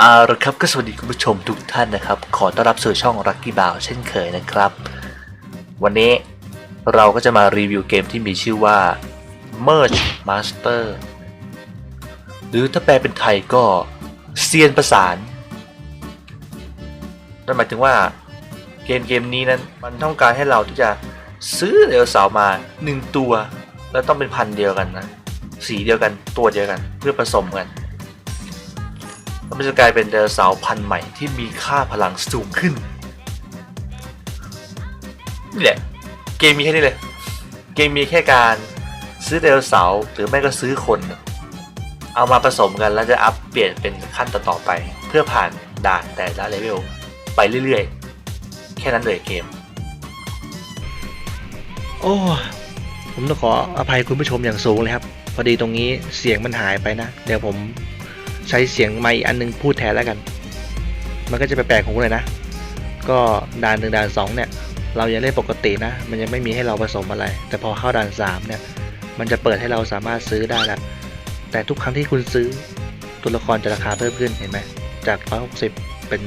เอาละครับก็สวัสดีคุณผู้ชมทุกท่านนะครับ ขอต้อนรับสู่ช่อง Lucky b o w เช่นเคยนะครับ วันนี้เราก็จะมารีวิวเกมที่มีชื่อว่า Merge Master หรือถ้าแปลเป็นไทยก็เซียนประสานนั่นหมายถึงว่าเกมเกมนี้นั้นมันต้องการให้เราที่จะซื้อเดลเสาร์มา 1 ตัว แล้วต้องเป็นพันเดียวกันนะสีเดียวกันตัวเดียวกันเพื่อผสมกัน แล้วมันจะกลายเป็นไดโนเสาร์พันธุ์ใหม่ที่มีค่าพลังสูงขึ้นนี่แหละเกมมีแค่นี้เลย เกมมีแค่การซื้อไดโนเสาร์หรือไม่ก็ซื้อคน เอามาผสมกันแล้วจะอัพเปลี่ยนเป็นขั้นต่อๆไป เพื่อผ่านด่านแต่ละเลเวลไปเรื่อยๆ แค่นั้นเลยเกม โอ้ผมต้องขออภัยคุณผู้ชมอย่างสูงเลยครับ พอดีตรงนี้เสียงมันหายไปนะ เดี๋ยวผม ใช้เสียงไมค์อันนึงพูดแทนแล้วกัน มันก็จะแปลกๆของผมเลยนะ ก็ด่านหนึ่งด่านสองเนี่ย เรายังเล่นปกตินะ มันยังไม่มีให้เราผสมอะไร แต่พอเข้าด่านสามเนี่ย มันจะเปิดให้เราสามารถซื้อได้แล้วแต่ทุกครั้งที่คุณซื้อตัวละครจะราคาเพิ่มขึ้นเห็นไหมจาก 160 เป็น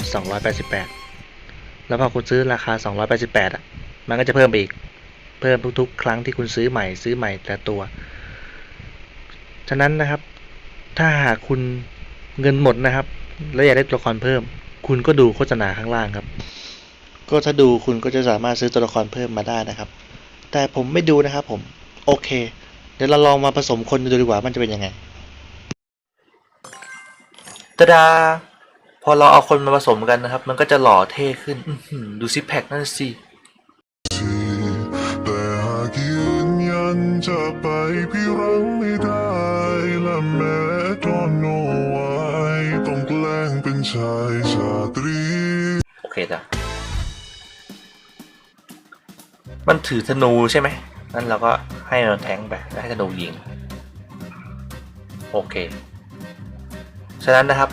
288 แล้วพอคุณซื้อราคา 288 อะ มันก็จะเพิ่มอีก เพิ่มทุกๆ ครั้งที่คุณซื้อใหม่ซื้อใหม่แต่ตัว ฉะนั้นนะครับ ถ้าหากคุณ เงินหมดนะครับ แล้วอยากได้ตัวละครเพิ่ม คุณก็ดูโฆษณาข้างล่างครับ ก็ถ้าดูคุณก็จะสามารถซื้อตัวละครเพิ่มมาได้นะครับ แต่ผมไม่ดูนะครับผม โอเค เดี๋ยวเราลองมาผสมคนดูดีกว่ามันจะเป็นยังไงตาดา พอเราเอาคนมาผสมกันนะครับ มันก็จะหล่อเท่ขึ้นอื้อหือดูซิกแพคนั่นสิแต่หากยืนยันจะไปพี่รังไม่ได้และแม้ตอนโนไว้ต้อ งแกล้งเป็นชายชาตรี โอเคจ้ะ มันถือธนูใช่ไหม นั่นเราก็ให้มันแทงไปแล้วให้ธนูยิง โอเค ฉะนั้นนะครับ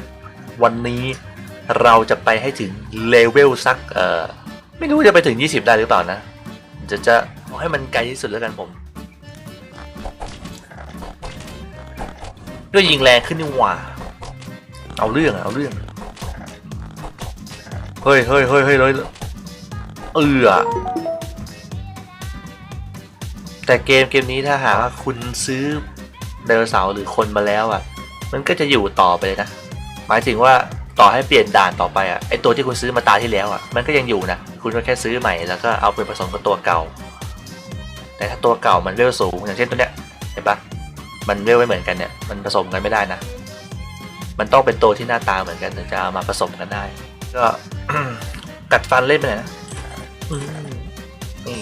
วันนี้เราจะไปให้ถึงเลเวลสัก เอ่อ ไม่รู้จะไปถึง 20 ได้หรือเปล่านะ จะจะเอาให้มันไกลที่สุดแล้วกันผมด้วยยิงแรงขึ้นนี่หว่า เอาเรื่องอะเอาเรื่อง เฮ้ยเฮ้ยเฮ้ยเฮ้ยเลยเออแต่เกมเกมนี้ถ้าหากว่าคุณซื้อไดโนเสาร์หรือคนมาแล้วอะ มันก็จะอยู่ต่อไปเลยนะ หมายถึงว่าต่อให้เปลี่ยนด่านต่อไปอะไอตัวที่คุณซื้อมาตาที่แล้วอะมันก็ยังอยู่นะ คุณก็แค่ซื้อใหม่แล้วก็เอาไปผสมกับตัวเก่า แต่ถ้าตัวเก่ามันเวลสูงอย่างเช่นตัวเนี้ยเห็นปะมันเวลไม่เหมือนกันเนี่ยมันผสมกันไม่ได้นะ มันต้องเป็นตัวที่หน้าตาเหมือนกันถึงจะเอามาผสมกันได้ ก็ กัดฟันเล่นไปหน่อยนะอืมนี่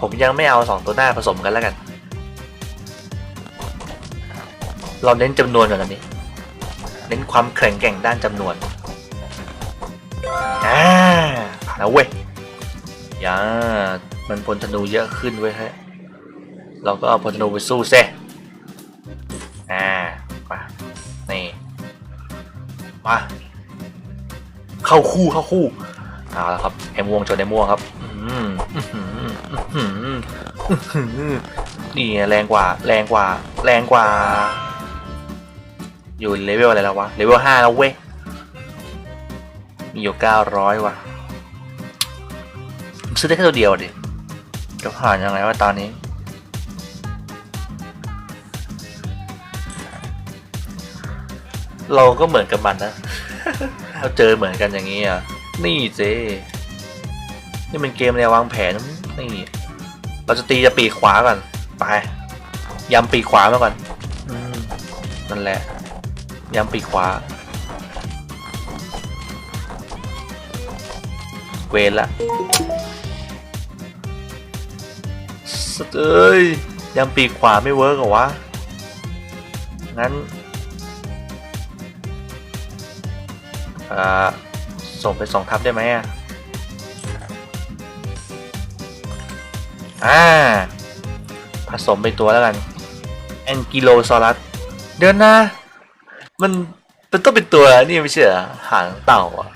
ผมยังไม่เอาสองตัวหน้าผสมกันแล้วกัน เราเน้นจำนวนก่อนอันนี้เน้นความแข็งแกร่งด้านจำนวนอ่าผ่านแล้วเว้ยอย่ามันพลธนูเยอะขึ้นเว้ยฮะเราก็เอาพลธนูไปสู้เซ มา เข้าคู่เข้าคู่เอาละครับไอ้ม่วงชนไอ้ม่วงครับนี่แรงกว่า แรงกว่า แรงกว่า อยู่เลเวลอะไรแล้ววะเลเวลห้าแล้วเว้ยมีอยู่เก้าร้อยว่ะซื้อได้แค่ตัวเดียวดิจะผ่านยังไงวะตอนนี้ เราก็เหมือนกับมันนะเราเจอเหมือนกันอย่างนี้อะนี่เจนี่มันเกมแนววางแผนนี่เราจะตีจะปีกขวาก่อนไปยำปีกขวามาก่อนอืมนั่นแหละยำปีกขวาเวรละสดเอ้ยยำปีกขวาไม่เวิร์กเหรอวะงั้น ส่งไปสองทับได้ไหมอะอ่า ผสมไปตัวแล้วกันแองกิโลซอรัสเดี๋ยวนะมันมันต้องเป็นตัวนี่ไม่ใช่เหรอหางเต่าอะ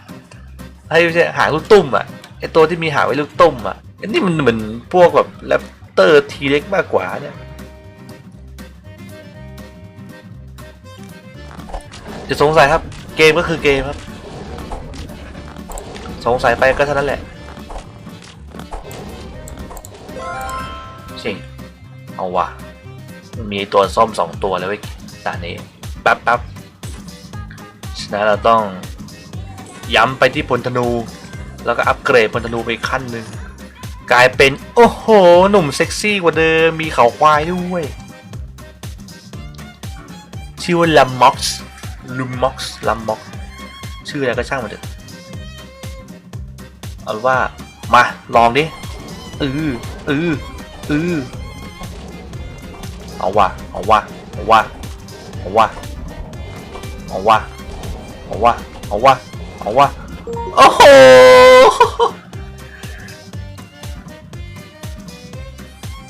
ไอ้ไม่ใช่หางลูกตุ้มอะไอตัวที่มีหางไว้ลูกตุ้มอะอันนี้มันเหมือนพวกแบบแรปเตอร์ทีเล็กมากกว่าเนี่ยจะสงสัยครับเกมก็คือเกมครับ สงสัยไปก็เท่านั้นแหละชิงเอาว่ะ มีตัวส้มสองตัวแล้วเว้ด่านนี้แป๊บแป๊บฉะนั้นเราต้องย้ำไปที่พลธนู แล้วก็อัปเกรดพลธนูไปขั้นหนึ่งกลายเป็น โอ้โห หนุ่มเซ็กซี่กว่าเดิม มีเขาควายด้วย ชื่อว่าลัมม็อกซ์ลุมม็อกซ์ลัมม็อก ชื่ออะไรก็ช่างมันเถอะ เอาว่ามาลองดิอืออืออือเอาว่ะเอาว่ะเอาว่ะเอาว่ะเอาว่ะเอาว่ะเอาว่ะเอาว่ะโอ้โห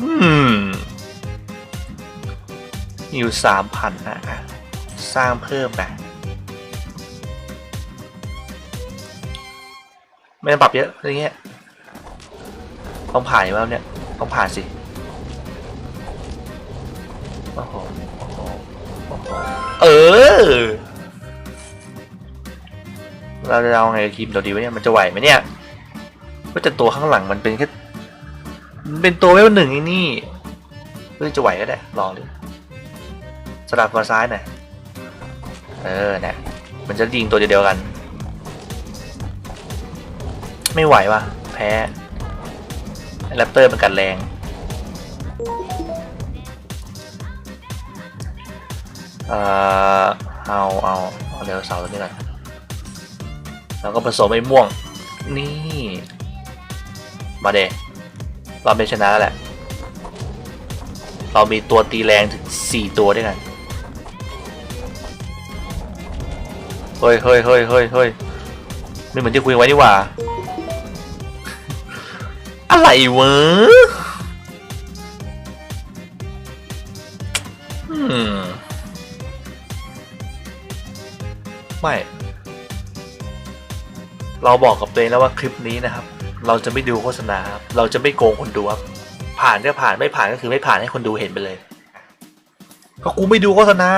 อืมอยู่สามพันนะ สร้างเพิ่มไป ไม่ต้องปรับเยอะอะไรเงี้ยต้องผ่านอยู่แล้วเนี่ยต้องผ่านสิโอ้โหโอ้โหโอ้โหเออเราจะเอาไงกับทีมตัวดีวะเนี่ยมันจะไหวไหมเนี่ยก็แต่ตัวข้างหลังมันเป็นแค่มันเป็นตัวเวลหนึ่งอ้นี่เพื่อจะไหวก็ได้ลองดูสลับมาซ้ายหน่อยเออเนี่ยมันจะยิงตัวเดียวกัน ไม่ไหวว่ะแพ้แรปเตอร์มันกัดแรง เอ่อ เอา เอา เอาเดี๋ยวเสาตัวนี้ก่อนแล้วก็ผสมไอ้ม่วง นี่ มาเดเราเป็นชนะแล้วแหละ เรามีตัวตีแรงถึง 4 ตัวด้วยกัน เฮ้ยเฮ้ยเฮ้ยเฮ้ยเฮ้ยไม่เหมือนที่คุยไว้นี่หว่า อะไรวะไม่ เราบอกกับตัวเองแล้วว่าคลิปนี้นะครับ เราจะไม่ดูโฆษณาครับเราจะไม่โกงคนดูครับ ผ่านก็ผ่านไม่ผ่านก็คือไม่ผ่านให้คนดูเห็นไปเลย ก็กูไม่ดูโฆษณา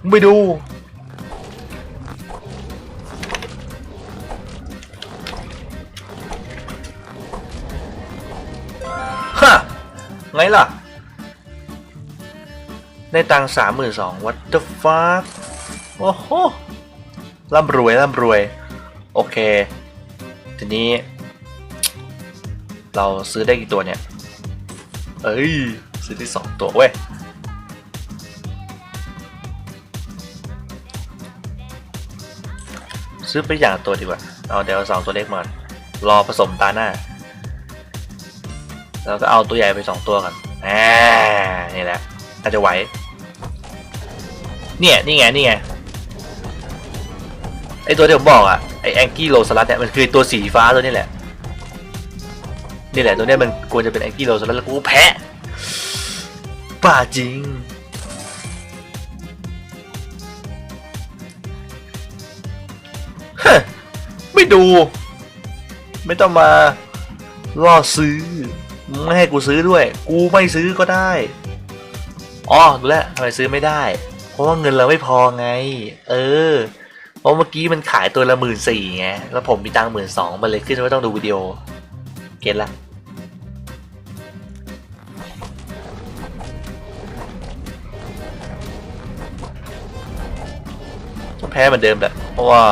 กูไม่ดู ไงล่ะ ได้ตังสามหมื่นสอง what the fuck โอ้โหร่ำรวยร่ำรวย โอเค ทีนี้ เราซื้อได้กี่ตัวเนี่ย เอ้ย ซื้อที่สองตัวเว้ยซื้อไปอย่างตัวดีกว่า เอาเดี๋ยวสองตัวเล็กมา รอผสมตาหน้า แล้วก็เอาตัวใหญ่ไปสองตัวกันอ่านี่แหละน่าจะไหว เนี่ย นี่ไง นี่ไง ไอตัวที่ผมบอกอะไอแองกี้โลสลัดเนี่ย มันคือตัวสีฟ้าตัวนี้แหละ นี่แหละ ตัวนี้มันควรจะเป็นแองกี้โลสลัดแล้วกูแพ้ป่าจริง ฮไม่ดู ไม่ต้องมาล่อซื้อ ไม่ให้กูซื้อด้วย กูไม่ซื้อก็ได้อ๋อดูแล้วทำไมซื้อไม่ได้ เพราะว่าเงินเราไม่พอไง เออเพราะเมื่อกี้มันขายตัวละหมื่นสี่ไงแล้วผมมีตังค์หมื่นสองมันเลยขึ้นว่าต้องดูวิดีโอเก็ตละแพ้เหมือนเดิมแหละเพราะว่า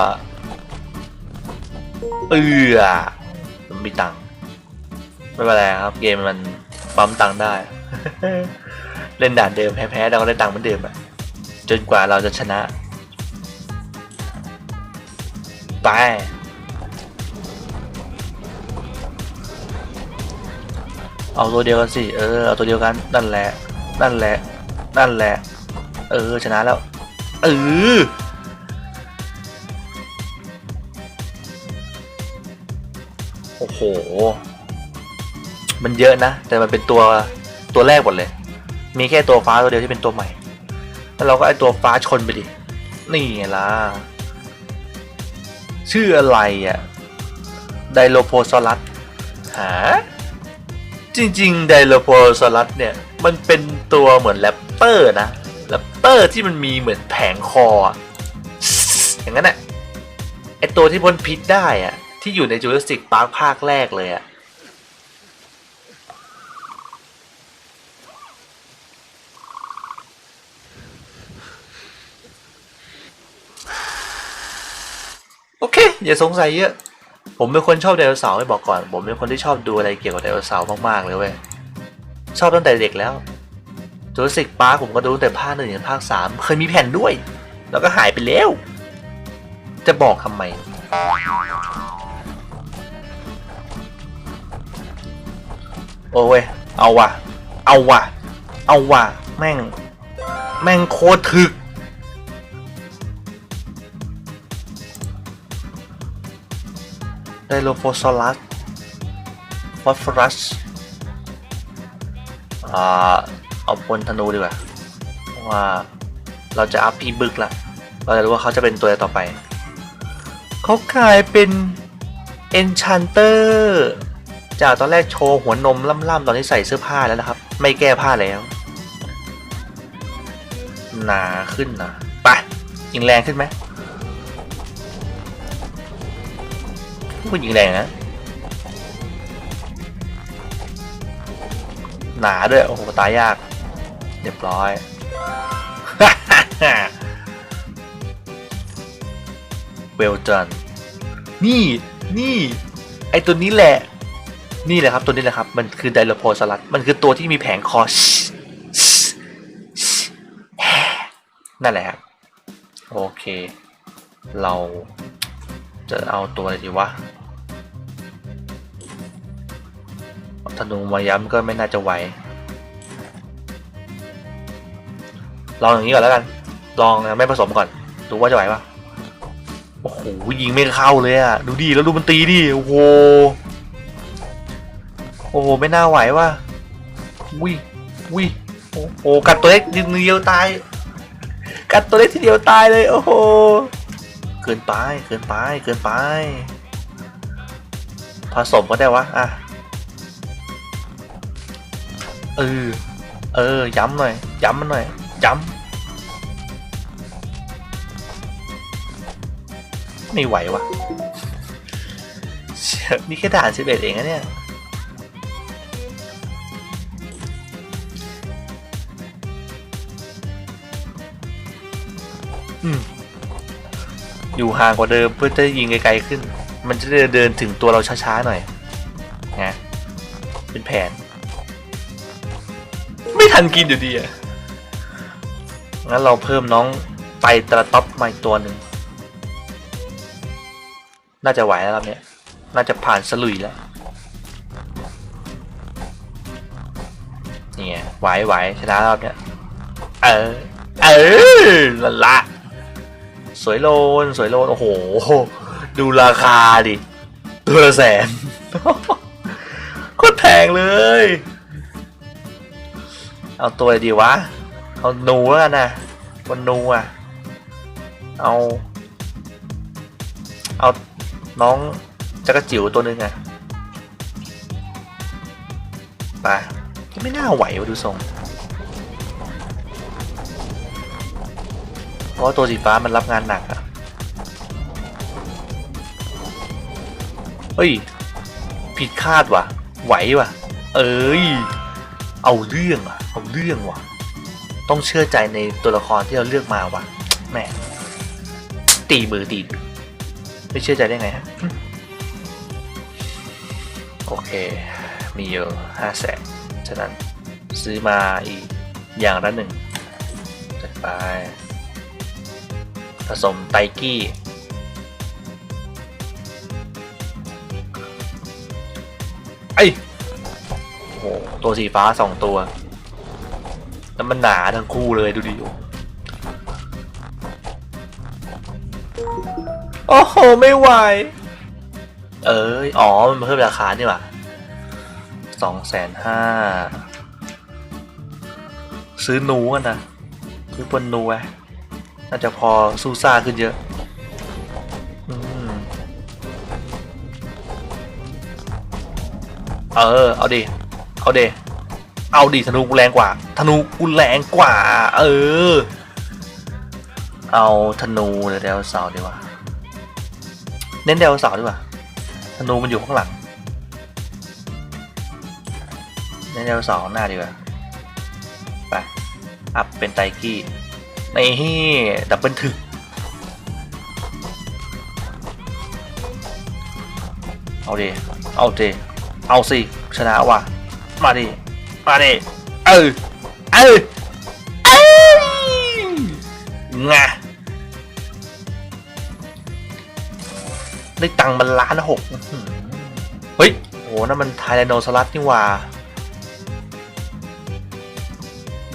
เออมันมีตังค์ ไม่เป็นไรครับ เกมมันปั๊มตังค์ได้ เล่นด่านเดิมแพ้ๆเราก็ได้ตังค์เหมือนเดิมอะจนกว่าเราจะชนะ ไปเอาตัวเดียวกันสิ เออ เอาตัวเดียวกัน นั่นแหละ นั่นแหละ นั่นแหละ เออ ชนะแล้ว เออ โอ้โห มันเยอะนะ แต่มันเป็นตัวตัวแรกหมดเลย มีแค่ตัวฟ้าตัวเดียวที่เป็นตัวใหม่ แล้วเราก็ไอตัวฟ้าชนไปดิ นี่ไงล่ะ ชื่ออะไรอะ่ะ ไดโลโพซอรัสหา จริงๆ ไดโลโพซอรัสเนี่ย มันเป็นตัวเหมือนแรปเตอร์นะแรปเตอร์ที่มันมีเหมือนแผงคอ อย่างนั้นน่ะไอตัวที่พ่นพิษได้อะที่อยู่ในจูราสสิกพาร์คภาคแรกเลยอะ อย่าสงสัยเยอะ ผมเป็นคนชอบไดโนเสาร์ให้บอกก่อน ผมเป็นคนที่ชอบดูอะไรเกี่ยวกับไดโนเสาร์มากๆเลยเว้ย ชอบตั้งแต่เด็กแล้วจูราสสิกพาร์คผมก็ดูตั้งแต่ภาคหนึ่งถึงภาคสามเคยมีแผ่นด้วย แล้วก็หายไปแล้ว จะบอกทำไม โอ้ยเอาว่ะ เอาว่ะ เอาว่ะ แม่ง แม่งโคตรถึก ไดโลโฟซอลัสฟอสฟอรัสอ่าเอาพลธนูดีกว่าเพราะว่าเราจะอัพพีบึกละเราจะรู้ว่าเขาจะเป็นตัวอะไรต่อไปเขากลายเป็น Enchanter จากตอนแรกโชว์หัวนมล่ำๆตอนนี้ใส่เสื้อผ้าแล้วนะครับ ไม่แก้ผ้าแล้วหนาขึ้นนะไปยิงแรงขึ้นไหม พูดยิงแรงนะ หนาด้วย โอ้โห ตายยากเรียบร้อย เวลจันนี่ นี่ ไอตัวนี้แหละ นี่แหละครับ ตัวนี้แหละครับ มันคือไดโลโพสลัด มันคือตัวที่มีแผงคอ นั่นแหละครับ โอเค เราจะเอาตัวอะไรดีวะ ธนูมาย้ำก็ไม่น่าจะไหวลองอย่างนี้ก่อนแล้วกัน ลองไม่ผสมก่อน ดูว่าจะไหวปะโอ้โหยิงไม่เข้าเลยอะดูดิแล้วดูมันตีดิโอ้โหโอ้โหไม่น่าไหวว่ะวิวิโอ้โหกัดตัวเล็กนิดเดียวตาย กัดตัวเล็กทีเดียวตายเลยโอ้โหเกินไปเกินไปเกินไป ผสมก็ได้วะอะ เออ เออ ย้ำหน่อย ย้ำมันหน่อย ย้ำ ไม่ไหววะเชี่ยนี่แค่ด่านสิบเอ็ดเองนะเนี่ย อืม อยู่ห่างกว่าเดิมเพื่อจะยิงไกลๆขึ้น มันจะเดินถึงตัวเราช้าๆหน่อยไงเป็นแผน ทันกินอยู่ดีอะงั้นเราเพิ่มน้องไตตระต๊อปมาอีกตัวหนึ่ง น่าจะไหวแล้วครับเนี่ย น่าจะผ่านสลุยแล้วนี่ไงไหวไหวชนะแล้วเนี่ย เออ เออละละ สวยโลน สวยโลน โอ้โห ดูราคาดิ ตัวละแสน โคตรแพงเลย เอาตัวดีวะ เอาหนูแล้วกันนะวันหนูอะ เอา เอาน้องจักรจิ๋วตัวหนึ่งอะปก็ไม่น่าไหววะดูทรงเพราะตัวสีฟ้ามันรับงานหนักอะเฮ้ย ผิดคาดว่ะ ไหวว่ะ เอ้ย เอาเรื่องอะ เอาเรื่องว่ะ ต้องเชื่อใจในตัวละครที่เราเลือกมาว่ะแม่ตีมือตีไม่เชื่อใจได้ไงฮะโอเค มีเยอะห้าแสนฉะนั้นซื้อมาอีกอย่างละหนึ่งจัดไป ผสมไตกี้ไอโอ้โห ตัวสีฟ้าสองตัว แล้วมันหนาทั้งคู่เลยดูดิโอ้โห ไม่ไหว เอ้ย อ๋อ มันเพิ่มราคานี่หว่าสองแสนห้า ซื้อหนูกันนะ ซื้อปนหนูไว้น่าจะพอสู้ซ่าขึ้นเยอะอืมเออ เอาดิ เอาดิ เอาดิธนูกูแรงกว่า ธนูกูแรงกว่า เออ เอาธนูหรือไดโนเสาดีกว่า เน้นไดโนเสาดีกว่า ธนูมันอยู่ข้างหลัง เน้นไดโนเสาหน้าดีกว่า ไป อัพเป็นไตกี้นี่ดับเบิลถึกเอาดิเอาดิเอาสิ ชนะว่ะ มาดิ มาดิเออเออเอ้ยงะได้ตังค์มันล้านหกอื้อหือเฮ้ยโหนั่นมันไทแรโนซอรัสนี่หว่า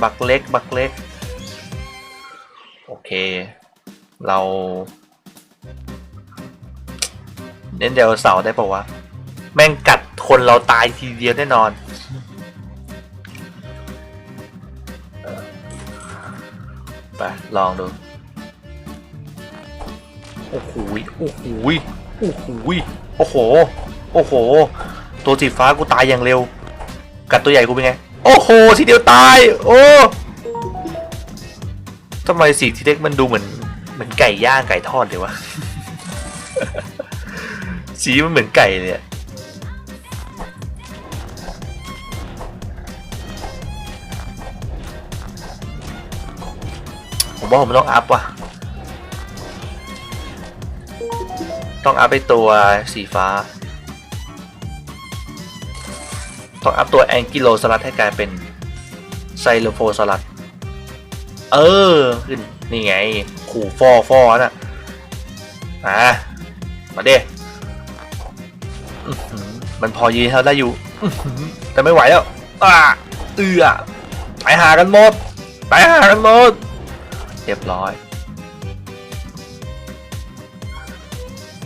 บักเล็ก บักเล็ก โอเค เรา เน้นเดลเสาร์ได้ปะวะ แม่งกัดคนเราตายทีเดียวแน่นอน ไปลองดูโอ้โหโอ้โหโอ้โหโอ้โหโอ้โห ตัวสีฟ้ากูตายอย่างเร็ว กัดตัวใหญ่กูเป็นไง โอ้โหทีเดียวตาย โอ้ทำไมสีทีเล็กมันดูเหมือนเหมือนไก่ย่างไก่ทอดเลยวะสีมันเหมือนไก่เลยอะ ว่าผมต้องอัพว่ะต้องอัพไปตัวสีฟ้า ต้องอัพตัวแองกิโลสลัดให้กลายเป็นไซโลโฟสลัด เออ ขึ้น นี่ไง ขู่ฟอฟอน่ะอะมาเด้มันพอยืนเขาได้อยู่ แต่ไม่ไหวแล้วอ่าเอือไปหากันหมด ไปหากันหมด เรียบร้อย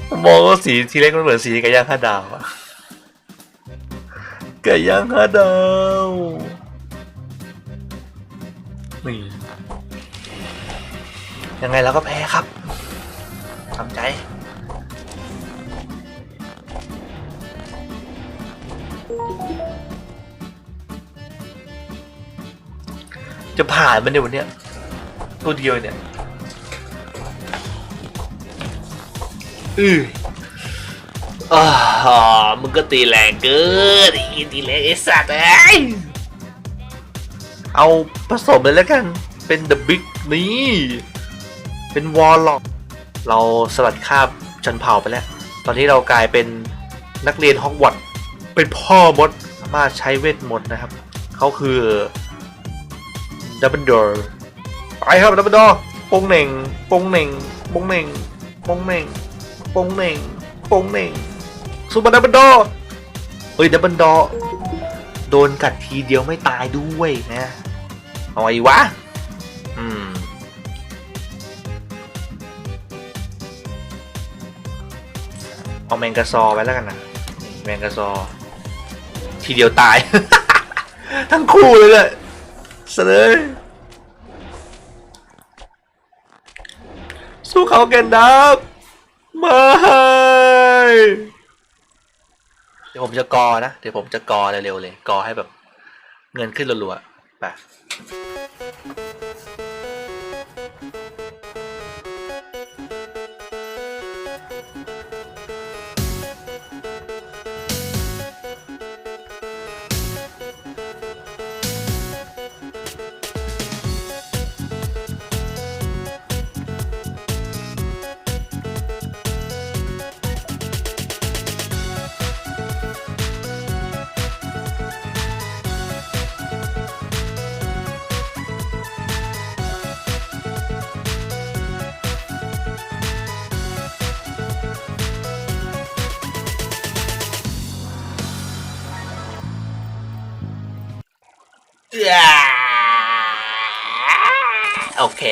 ผมมองว่าสีทีเล็กมันเหมือนสีไก่ย่างห้าดาวอะไก่ย่างห้าดาวนี่ยังไงเราก็แพ้ครับทำใจจะผ่านมันในวันเนี้ย ตัวเดียวเนี่ยอืออ่ามึงก็ตีแรงเกินไอ้ตีแรงไอ้สัตว์เอ้ยเอาผสมเลยแล้วกัน เป็น The Big นี่ เป็นวอลล็อก เราสลัดคราบชันเผ่าไปแล้ว ตอนนี้เรากลายเป็นนักเรียนฮอกวอตส์เป็นพ่อมดสามารถใช้เวทมนต์นะครับ เขาคือดับเบิลดอร์ ไปครับดับเบิลดอปงเหน่งปงเหน่งปงเหน่งปงเหน่งปงเหน่งปงเหน่งซูเปอร์ดับเบิลดอเฮ้ยดับเบิลดอโดนกัดทีเดียวไม่ตายด้วยนะเอาไว้วะ อืมเอาแมงกะซอไว้แล้วกันนะแมงกะซอ ทีเดียวตาย ทั้งคู่เลยแหละเสนอ สู้เขาแกนดับไม่เดี๋ยวผมจะกอนะ เดี๋ยวผมจะกอเร็วๆเลย กอให้แบบเงินขึ้นรัวๆไป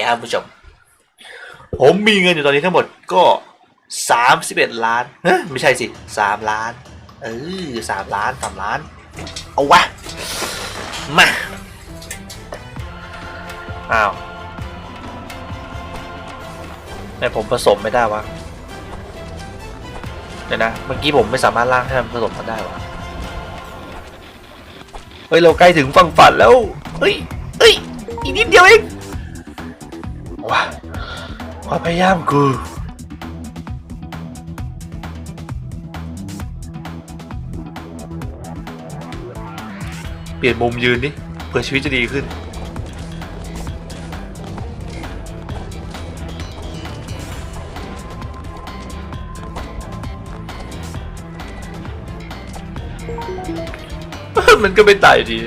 ครับผู้ชม ผมมีเงินอยู่ตอนนี้ทั้งหมดก็สามสิบเอ็ดล้านเฮ้ยไม่ใช่สิสามล้าน เออสามล้านสามล้าน เอาวะ มา อ้าวแต่ผมผสมไม่ได้วะเดี๋ยวนะ เมื่อกี้ผมไม่สามารถล่างให้มันผสมกันได้วะเฮ้ย เราใกล้ถึงฝั่งฝันแล้ว เฮ้ย เฮ้ย อีกนิดเดียวเอง ว้าควาพยายามกูเปลี่ยนมุมยืนดิเพื่อชีวิตจะดีขึ้น มันก็ไม่ตายดี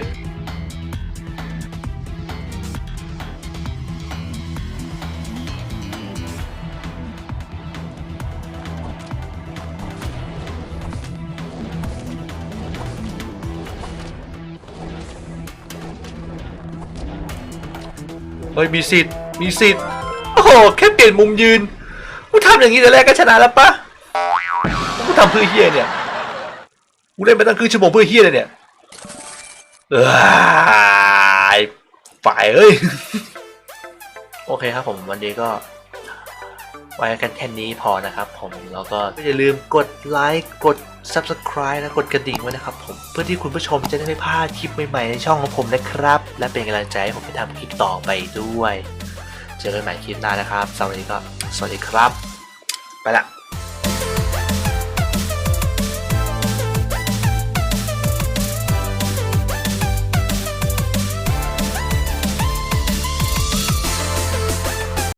ฮ้ยมีสิทธิ์มีสิทธิ์โอ้โหแค่เปลี่ยนมุมยืนกูทำอย่างนี้แต่แรกก็ชนะแล้วปะกูทำเพื่อเฮียเนี่ยกูเล่นไปตั้งครึ่งชั่วโมงเพื่อเฮียเลยเนี่ยเอยฝ่ายเอ้ย โอเคครับผมวันนี้ก็ ไว้กันแค่นี้พอนะครับผมแล้วก็อย่าลืมกดไลค์กด Subscribe และกดกระดิ่งไว้นะครับผมเพื่อที่คุณผู้ชมจะได้ไม่พลาดคลิปใหม่ๆในช่องของผมนะครับ และเป็นกำลังใจให้ผมไปทำคลิปต่อไปด้วย เจอกันใหม่คลิปหน้านะครับสำหรับวันนี้ก็สวัสดีครับ ไปละ